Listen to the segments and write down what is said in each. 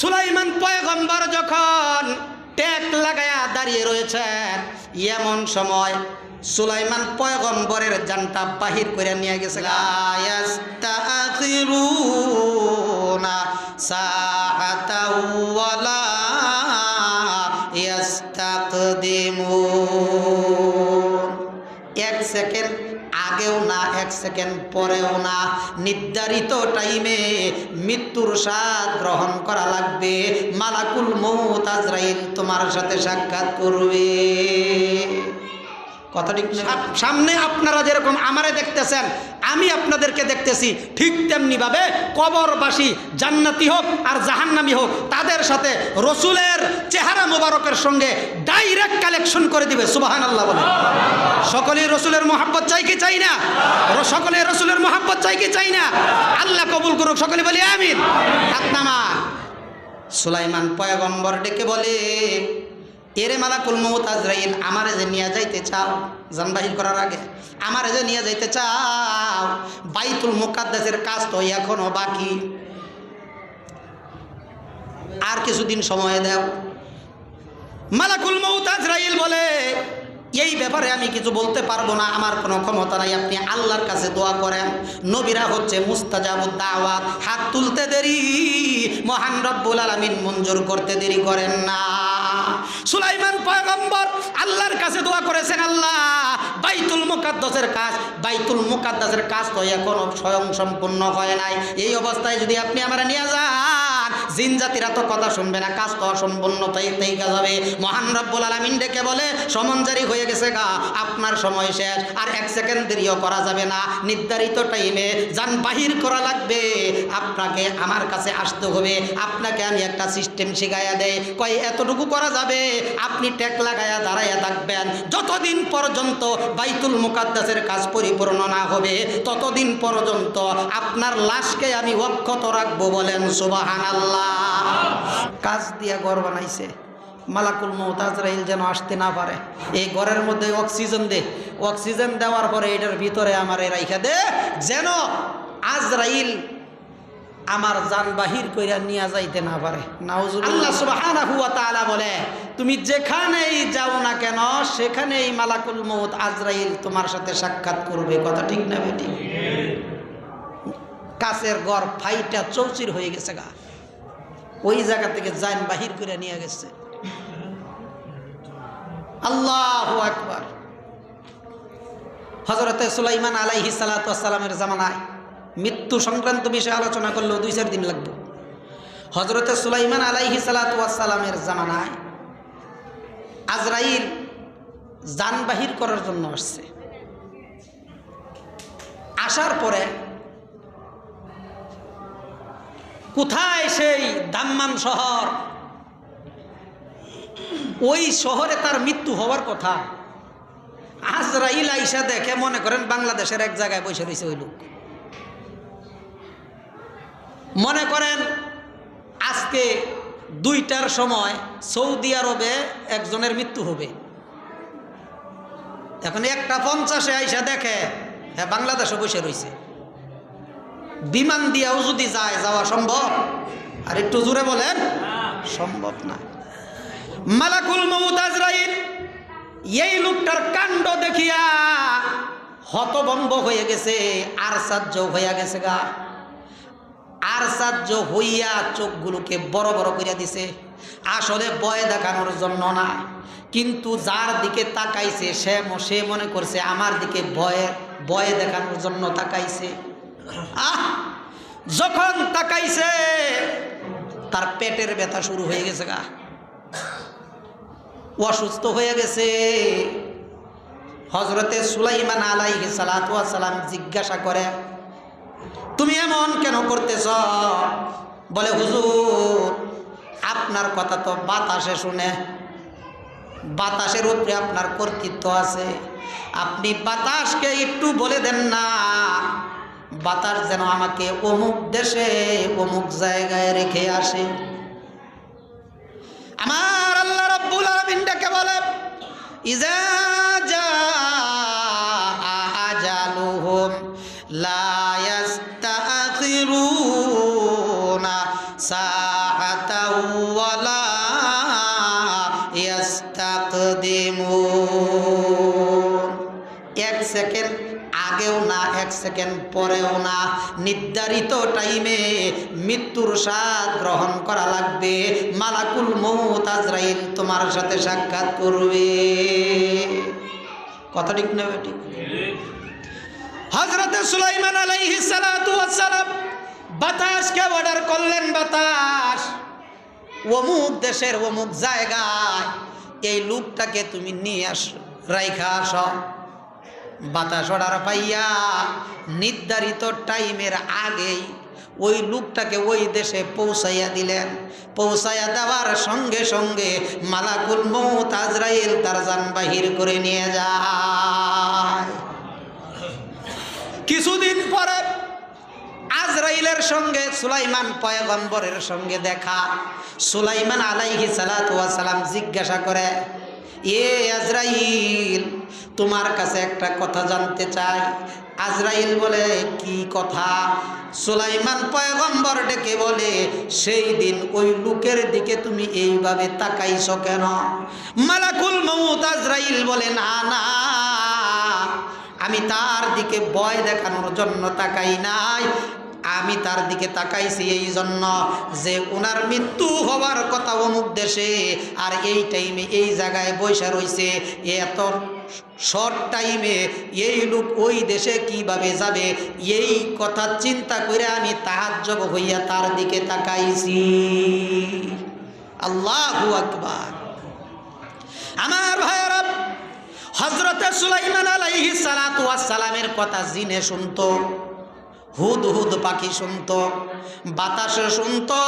সুলাইমান পয়গম্বর যখন টেক লাগায়া দাঁড়িয়ে রয়েছেন, এমন সময় সুলাইমান পয়গম্বরের জানটা বাহির করে নিয়ে গেছে গায়াস্তাখিরুনা এক সেকেন্ড পরেও না। নির্ধারিত টাইমে মৃত্যুর স্বাদ গ্রহণ করা লাগবে। মালাকুল মৌত আজরাইল তোমার সাথে সাক্ষাৎ করবে। সামনে আপনারা যেরকম আমারে দেখতেছেন, আমি আপনাদেরকে দেখতেছি, ঠিক তেমনি ভাবে কবরবাসী জান্নাতি হোক আর জাহান্নামি হোক, তাদের সাথে রসুলের চেহারা মোবারকের সঙ্গে ডাইরেক্ট কালেকশন করে দিবে সুবাহান আল্লাহ বলে। সকলে রসুলের মোহাব্বত চাই কি চাই না? সকলে রসুলের মোহাব্বত চাই কি চাই না? আল্লাহ কবুল করুক, সকলে বলি আমিন। সুলাইমান পয়গম্বর ডেকে বলে এরে মালাকুল মৌত আজরাইল, আমারে যে নিয়ে যাইতে চাও জানবাহির করার আগে, আমারে যে নিয়ে যাইতে চাও, বাইতুল মুকাদ্দাসের কাজ তো এখনও বাকি। আর কিছুদিন সময় দাও। মালাকুল মৌত আজরাইল বলে, এই ব্যাপারে আমি কিছু বলতে পারব না, আমার কোনো ক্ষমতা নাই। আপনি আল্লাহর কাছে দোয়া করেন। নবীরা হচ্ছে মুস্তাজাবুদ দাওয়াত। হাত তুলতে দেরি, মহান রব্বুল আলামিন মঞ্জুর করতে দেরি করেন না। সুলাইমান পয়গম্বর আল্লাহর কাছে দোয়া করেছেন, আল্লাহ, বাইতুল মুকাদ্দাসের কাজ, বাইতুল মুকাদ্দাসের কাজ তো এখনও স্বয়ং সম্পূর্ণ হয় নাই। এই অবস্থায় যদি আপনি আমরা নিয়ে যান জিন জাতিরা তো কথা শুনবে না, কাজ তো অসম্পূর্ণ, তাই তাই কাজ হবে। মহান রব্বুল আলামিন ডেকে বলে সমনজারি হয়ে গেছে গা, আপনার সময় শেষ, আর এক সেকেন্ড দেরিও করা যাবে না, নির্ধারিত টাইমে যান বাহির করা লাগবে। আপনাকে আমার কাছে আসতে হবে, আপনাকে আমি একটা সিস্টেম শিখাইয়া দেয় কয়, এতটুকু করা যাবে? আপনি ট্যাক লাগাইয়া দাঁড়াইয়া থাকবেন। যতদিন পর্যন্ত বাইতুল মুকাদ্দাসের কাজ পরিপূর্ণ না হবে, ততদিন পর্যন্ত আপনার লাশকে আমি অক্ষত রাখব বলেন সুবাহান আল্লাহ। কাজ দিয়া ঘর বানাইছে। মালাকুল মৌতাজরাইল যেন আসতে না পারে। এই ঘরের মধ্যে অক্সিজেন দে। অক্সিজেন দেওয়ার পরে এটার ভিতরে আমার রাইখা দে। যেন আজরাইল আমার যান বাহির কইরা নিয়ে যাইতে না পারে। আল্লাহ বলে তুমি যেখানেই যাও না কেন সেখানেই মালাকুল মউত আজরাইল তোমার সাথে সাক্ষাৎ করবে। কথা ঠিক না বেটি? কাছের ঘর ফাইটা চৌচির হয়ে গেছে গা। ওই জায়গা থেকে যান বাহির করে নিয়ে গেছে। আল্লাহ আকবর। হজরতে সুলাইমান আলাইহি সালাতামের জামানায় মৃত্যু সংক্রান্ত বিষয়ে আলোচনা করলেও দুই চার দিন লাগবে। হজরতে সুলাইমান আলাইহি সালাতামের জামানায় আজরাইল যান বাহির করার জন্য আসছে। আসার পরে কোথায় সেই দাম্মাম শহর? ওই শহরে তার মৃত্যু হওয়ার কথা। আজরাইল আইসা দেখে মনে করেন বাংলাদেশের এক জায়গায় বসে রয়েছে ওই লোক। মনে করেন আজকে দুইটার সময় সৌদি আরবে একজনের মৃত্যু হবে। এখন একটা পঞ্চাশে আইসা দেখে হ্যাঁ বাংলাদেশে বসে রয়েছে। বিমান দিয়াও যদি যায়, যাওয়া সম্ভব? আর একটু জোরে বলেন। সম্ভব না। মালাকুল এই লোকটার কাণ্ড দেখিয়া হতভম্ব হয়ে গেছে আর সাহায্য হইয়া গেছে গা। আর সাহায্য হইয়া চোখগুলোকে বড় বড় করিয়া দিছে। আসলে ভয় দেখানোর জন্য না। কিন্তু যার দিকে তাকাইছে সে সে মনে করছে, আমার দিকে ভয়ে, ভয় দেখানোর জন্য তাকাইছে। আহ, যখন তাকাইছে, তার পেটের ব্যথা শুরু হয়ে গেছে গা। অসুস্থ হয়ে গেছে। হজরতে সুলাইমান আলাইহি সালাম জিজ্ঞাসা করে, তুমি এমন কেন করতেছ? বলে, হুজুর, আপনার কথা তো বাতাসে শুনে। বাতাসের উপরে আপনার কর্তৃত্ব আছে। আপনি বাতাসকে একটু বলে দেন না। বাতাস যেন আমাকে অমুক দেশে, অমুক জায়গায় রেখে আসে। আমার আল্লাহ রাব্বুল আলামিন ডেকে বলে, ইজা ইস্তাখিরুনা ওয়ালা সেকেন্ড পরেও না। নির্ধারিত টাইমে মৃত্যুর স্বাদ গ্রহণ করা লাগবে। মালাকুল মৌত আজরাইল তোমার সাথে সাক্ষাৎ করবে। কথা ঠিক না ঠিক? হজরত সুলাইমান বাতাসকে অর্ডার করলেন বাতাস। অমুক দেশের অমুক জায়গায় এই লোকটাকে তুমি নিয়ে আস, রাইখা আস। বাতাস অর্ডার পাইয়া নির্ধারিত টাইমের আগেই ওই লোকটাকে ওই দেশে পৌঁছাইয়া দিলেন। পৌঁছাইয়া দেওয়ার সঙ্গে সঙ্গে মালাকুল মৌত আজরাইল তার যান বাহির করে নিয়ে যায়। কিছুদিন পরে আজরাইলের সঙ্গে, সুলাইমান পয়গম্বরের সঙ্গে দেখা। সুলাইমান আলাইহি সালাম জিজ্ঞাসা করে এ আজরাইল, তোমার কাছে একটা কথা জানতে চাই। আজরাইল বলে, কি কথা? সুলাইমান পয়গম্বর ডেকে বলে, সেই দিন ওই লোকের দিকে তুমি এইভাবে তাকাইছ কেন? মালাকুল মৌত আজরাইল বলে, না না, আমি তার দিকে ভয় দেখানোর জন্য তাকাই নাই। আমি তার দিকে তাকাইছি এই জন্য যে ওনার মৃত্যু হওয়ার কথা অমুক দেশে, আর এই টাইমে এই জায়গায় বৈশা রয়েছে এত শর্ট টাইমে এই লোক ওই দেশে কীভাবে যাবে? এই কথা চিন্তা করে আমি তাহাজ্জব হইয়া তার দিকে তাকাইছি। আল্লাহু আকবার। আমার ভাইয়েরা হজরতে সুলাইমান আলাইহি সালাতু সালামের কথা জিনে শুনতো। হুদ হুদ পাখি শুনতো, বাতাসে শুনতো,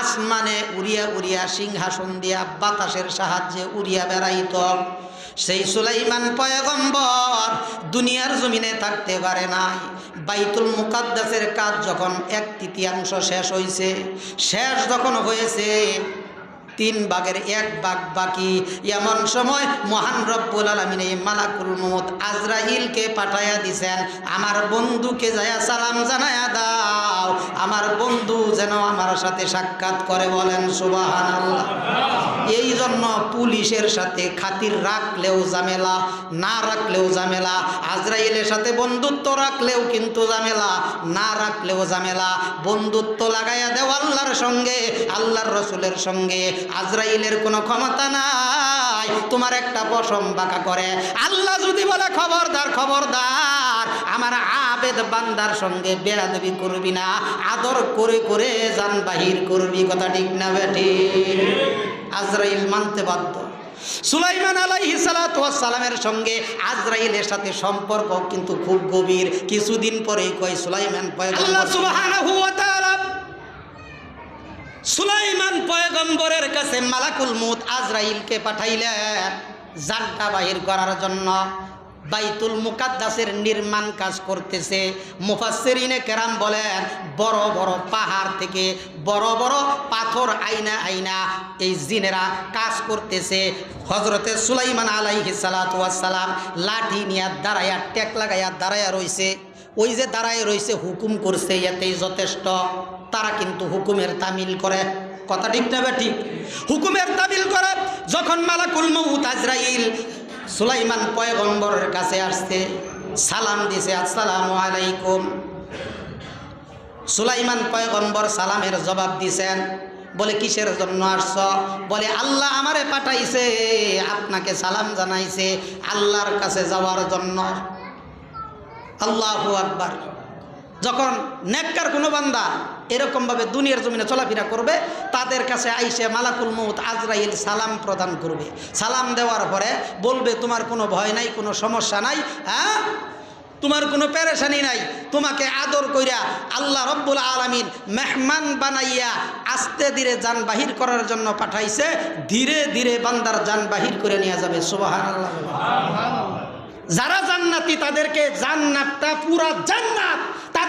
আসমানে উড়িয়া উড়িয়া সিংহাসন দিয়া বাতাসের সাহায্যে উড়িয়া বেড়াইত। সেই সুলাইমান পয়গম্বর দুনিয়ার জমিনে থাকতে পারে নাই। বাইতুল মুকাদ্দাসের কাজ যখন এক তৃতীয়াংশ শেষ হয়েছে শেষ যখন হয়েছে তিন ভাগের এক বাঘ বাকি। এমন সময় মহান রব্বুল আলমিন এই মালাকুল মত আজরাইলকে পাঠাইয়া দিছেন, আমার বন্ধুকে যায়া সালাম জানায়া দাও। আমার বন্ধু যেন আমার সাথে সাক্ষাৎ করে বলেন সুবাহান আল্লাহ এই জন্য পুলিশের সাথে খাতির রাখলেও ঝামেলা, না রাখলেও ঝামেলা, আজরাইলের সাথে বন্ধুত্ব রাখলেও কিন্তু ঝামেলা, না রাখলেও ঝামেলা। বন্ধুত্ব লাগাইয়া দেও আল্লাহর সঙ্গে, আল্লাহর রসুলের সঙ্গে। আজরাইলের কোনো ক্ষমতা নাই। তোমার একটা পশম বাঁকা করে। আল্লাহ যদি বলে, খবরদার খবরদার, আমার আবেদ বান্দার সঙ্গে বেড়াদেবি করবি না, আদর করে করে যান বাহির করবি। কথা ঠিক না বেঠি আজরাইল মানতে বাধ্য। সুলাইমান আলাইহি সালামের সঙ্গে আজরাইলের সাথে সম্পর্ক কিন্তু খুব গভীর। কিছুদিন পরেই কয়, সুলাইমান আল্লাহ সুবহানাহু ওয়া তাআলা সুলাইমান পয়গম্বরের কাছে মালাকুল মুত আজরাইলকে পাঠাইলেন জানটা বাহির করার জন্য। বাইতুল মুকাদ্দাসের নির্মাণ কাজ করতেছে। মুফাসসিরিনে কেরাম বলেন, বড় বড় পাহাড় থেকে বড় বড় পাথর আইনা আইনা এই জিনেরা কাজ করতেছে। হজরতে সুলাইমান আলাইহি সালাম লাঠি নিয়ে দাঁড়াইয়া টেক লাগাইয়া দাঁড়াইয়া রইছে। ওই যে দাঁড়ায় রয়েছে হুকুম করছে, এতেই যথেষ্ট। তারা কিন্তু হুকুমের তামিল করে। কথা ঠিক না ঠিক? হুকুমের তামিল করে যখন মালাকুল মৌত আজরাইল সুলাইমান পয়গম্বরের কাছে আসছে, সালাম দিছে, আসসালামু আলাইকুম। সুলাইমান পয়গম্বর সালামের জবাব দিছেন, বলে, কিসের জন্য আসছ? বলে, আল্লাহ আমারে পাঠাইছে, আপনাকে সালাম জানাইছে আল্লাহর কাছে যাওয়ার জন্য। আল্লাহু আকবার। যখন নেককার কোনো বান্দা এরকমভাবে দুনিয়ার জমিনে চলাফেরা করবে তাদের কাছে আইসে মালাকুল মৌত আজরাইল সালাম প্রদান করবে। সালাম দেওয়ার পরে বলবে তোমার কোনো ভয় নাই কোনো সমস্যা নাই হ্যাঁ? তোমার কোনো পেরেশানি নাই। তোমাকে আদর কইরা আল্লাহ রব্বুল আলমিন মেহমান বানাইয়া আস্তে ধীরে যান বাহির করার জন্য পাঠাইছে। ধীরে ধীরে বান্দার যান বাহির করে নিয়ে যাবে। সুবাহান যারা জান্নাতি তাদেরকে জান্নাতটা পুরা জান্নাত।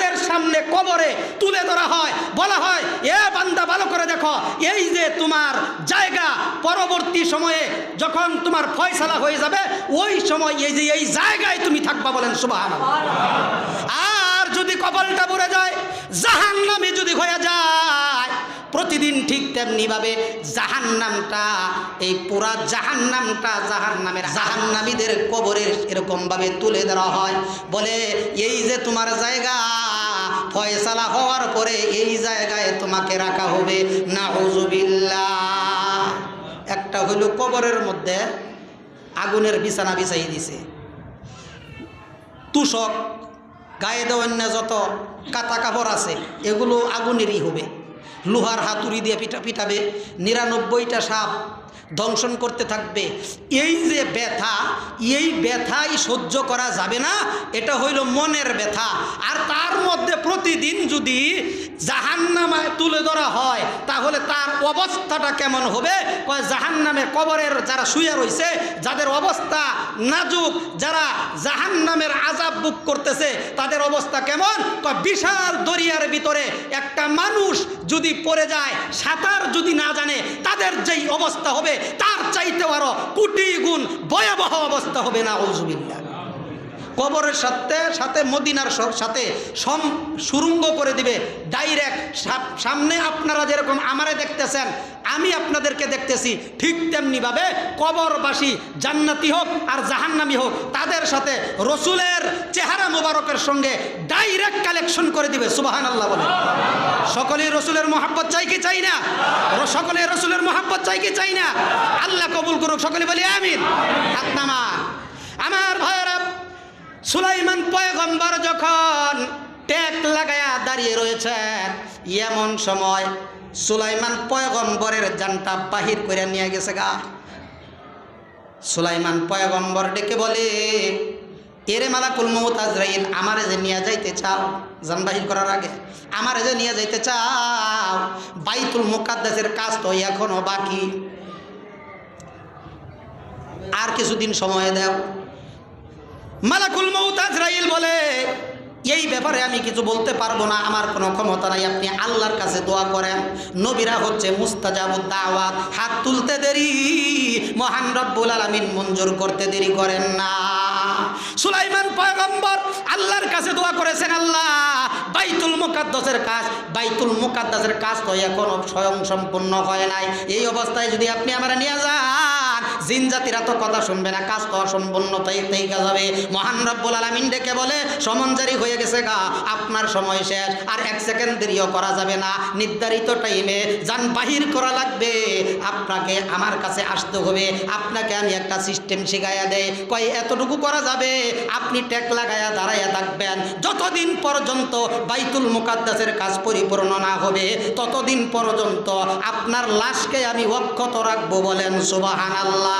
তাদের সামনে কবরে তুলে ধরা হয়। বলা হয় এ বান্দা ভালো করে দেখো এই যে তোমার জায়গা পরবর্তী সময়ে যখন তোমার ফয়সালা হয়ে যাবে ওই সময় এই যে এই জায়গায় তুমি থাকবা বলেন সুবাহ আর যদি কপালটা পড়ে যায় জাহান্নামি যদি হয়ে যায় প্রতিদিন ঠিক তেমনিভাবে জাহান্নামটা, এই পুরা জাহান্নামটা জাহান্নামের জাহান্নামীদের কবরের এরকমভাবে তুলে ধরা হয়। বলে, এই যে তোমার জায়গা, ফয়সালা হওয়ার পরে এই জায়গায় তোমাকে রাখা হবে। না একটা হইল কবরের মধ্যে আগুনের বিছানা বিছাই দিছে। তুষক, গায়ে দেওয়ান্য যত কাতা কাপড় আছে, এগুলো আগুনেরই হবে। লোহার হাতুড়ি দিয়ে পিঠা পিঠাবে নিরানব্বইটা সাপ দংশন করতে থাকবে। এই যে ব্যথা, এই ব্যথাই সহ্য করা যাবে না, এটা হইল মনের ব্যথা। আর তার মধ্যে প্রতিদিন যদি জাহান্নামায় তুলে ধরা হয়, তাহলে তার অবস্থাটা কেমন হবে? কয় জাহান্নামে কবরের যারা শুয়ে রয়েছে, যাদের অবস্থা নাজুক, যারা জাহান্নামের আজাব বুক করতেছে, তাদের অবস্থা কেমন? বিশাল দরিয়ার ভিতরে একটা মানুষ যদি পড়ে যায়, সাঁতার যদি না জানে, তাদের যেই অবস্থা হবে তার চাইতে আরও কোটি গুণ ভয়াবহ অবস্থা হবে না ওজুবিল্লা কবরের সাথে সাথে মদিনার সাথে সম, সুরঙ্গ করে দিবে। ডাইরেক্ট সামনে আপনারা যেরকম আমারে দেখতেছেন, আমি আপনাদেরকে দেখতেছি, ঠিক তেমনিভাবে কবরবাসী জান্নাতি হোক আর জাহান্নামি হোক, তাদের সাথে রসুলের চেহারা মোবারকের সঙ্গে ডাইরেক্ট কালেকশন করে দিবে সুবাহান আল্লাহ বলে। সকলেই রসুলের মোহাব্বত চাই কি চাই না? সকলে রসুলের মোহাব্বত চাই কি চাই না? আল্লাহ কবুল করুক, সকলে বলি আমিন। আমার ভাইয়েরা সুলাইমান পয়গম্বর যখন ট্যাক লাগায়া দাঁড়িয়ে রয়েছেন, এমন সময় সুলাইমান পয়গম্বরের জানটা বাহির করে নিয়ে গেছে গা। সুলাইমান পয়গম্বর ডেকে বলে, এরে মালাকুল মৌত আজরাইল, আমারে যে নিয়ে যাইতে চাও, জান বাহির করার আগে, আমারে যে নিয়ে যাইতে চাও, বাইতুল মুকাদ্দাসের কাজ তো এখনও বাকি। আর কিছুদিন সময় দাও। মালাকুল মৌত আজরাইল বলে, এই ব্যাপারে আমি কিছু বলতে পারব না। আমার কোনো ক্ষমতা নাই। আপনি আল্লাহর কাছে দোয়া করেন। নবীরা হচ্ছে মুস্তাজাবুদ দাওয়াত। হাত তুলতে দেরি। মহান রব্বুল আলামিন মঞ্জুর করতে দেরি করেন না। সুলাইমান পয়গম্বর, আল্লাহর কাছে দোয়া করেছেন আল্লাহ। বাইতুল মুকাদ্দাসের কাজ, বাইতুল মুকাদ্দাসের কাজ তো এখনও স্বয়ং সম্পূর্ণ হয় নাই। এই অবস্থায় যদি আপনি আমরা নিয়ে যান জিন জাতিরা তো কথা শুনবে না, কাজ তো অসম্পূর্ণ, তাই কাজ হবে। মহান রব্বুল আলামিন ডেকে বলে, সমন জারি হয়ে গেছে গা, আপনার সময় শেষ, আর এক সেকেন্ড দেরিও করা যাবে না। নির্ধারিত টাইমে যান বাহির করা লাগবে। আপনাকে আমার কাছে আসতে হবে, আপনাকে আমি একটা সিস্টেম শিখাইয়া দেয় কয়, এতটুকু করা যাবে? আপনি ট্যাক লাগাইয়া দাঁড়াইয়া থাকবেন। যতদিন পর্যন্ত বাইতুল মুকাদ্দাসের কাজ পরিপূর্ণ না হবে, ততদিন পর্যন্ত আপনার লাশকে আমি অক্ষত রাখব বলেন সুবাহান আল্লাহ